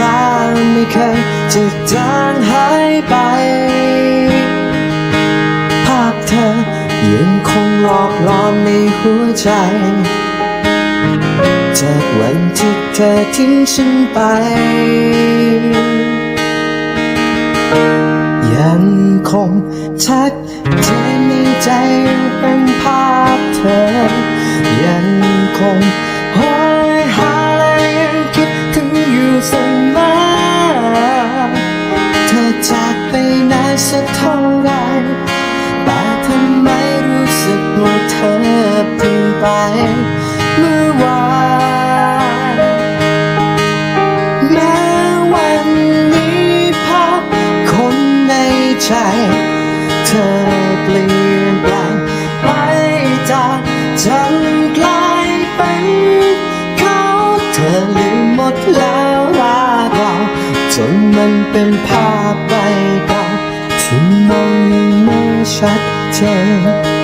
ลาไม่เคยจะจางหายไป ภาพเธอยังคงหลอกหลอนในหัวใจ จากวันที่เธอทิ้งฉันไป แต่ทำไมรู้สึกว่าเธอเพิ่งไป เมื่อวานแม้วันนี้ภาพคนในใจ เธอเปลี่ยนแปลงไปจากฉันกลายเป็นเขาเธอลืมหมดแล้วรักเราจนมันเป็นภาพใบเก่าที่มองยังไม่ ชัดเจน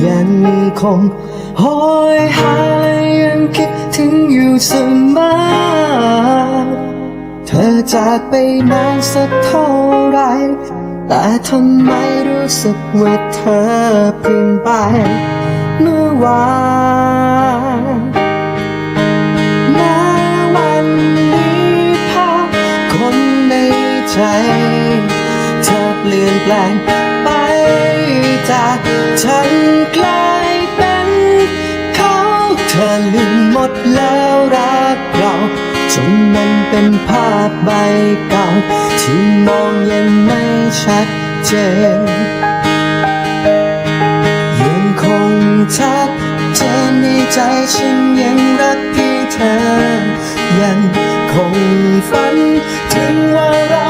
อยังคงหอยหายังคิดถึงอยู่เสมอเธอจากไปนานสักเท่าไร แต่ทำไมรู้สึกว่าเธอเปลี่ยนไปเมื่อวานแม้วันนี้ภาพคนในใจ เธอเปลี่ยนแปลง ฉันกลายเป็นเขาเธอลืมหมดแล้วรักเราจนมันเป็นภาพใบเก่า ที่มองยังไม่ชัดเจน ยังคงชัดเจนในใจฉันยังรักเพียงเธอ ยังคงฝันถึงว่าเรา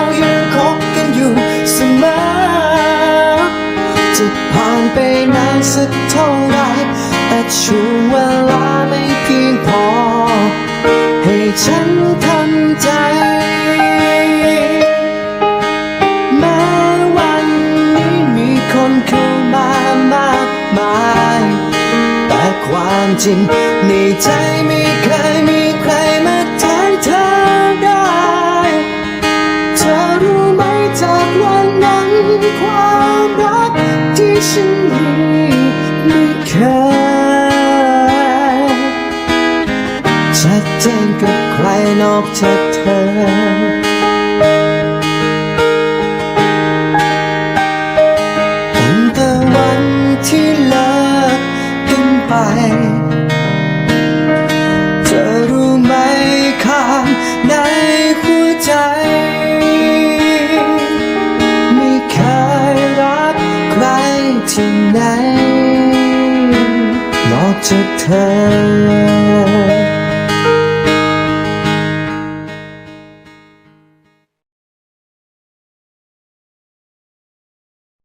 ช่วงเวลาไม่เพียงพอ ให้ฉันทำใจ แม้วันนี้มีคนเข้ามามากมาย แต่ความจริงในใจไม่เคยมีใครมาแทนเธอได้ เธอรู้ไหมจากวันนั้นความรักที่ฉันมีไม่เคย ชัดเจนกับใครนอกจากเธอตั้งแต่วันที่เลิกกันไปเธอรู้ไหมข้างในหัวใจไม่เคยรักใครที่ไหนนอกจากเธอ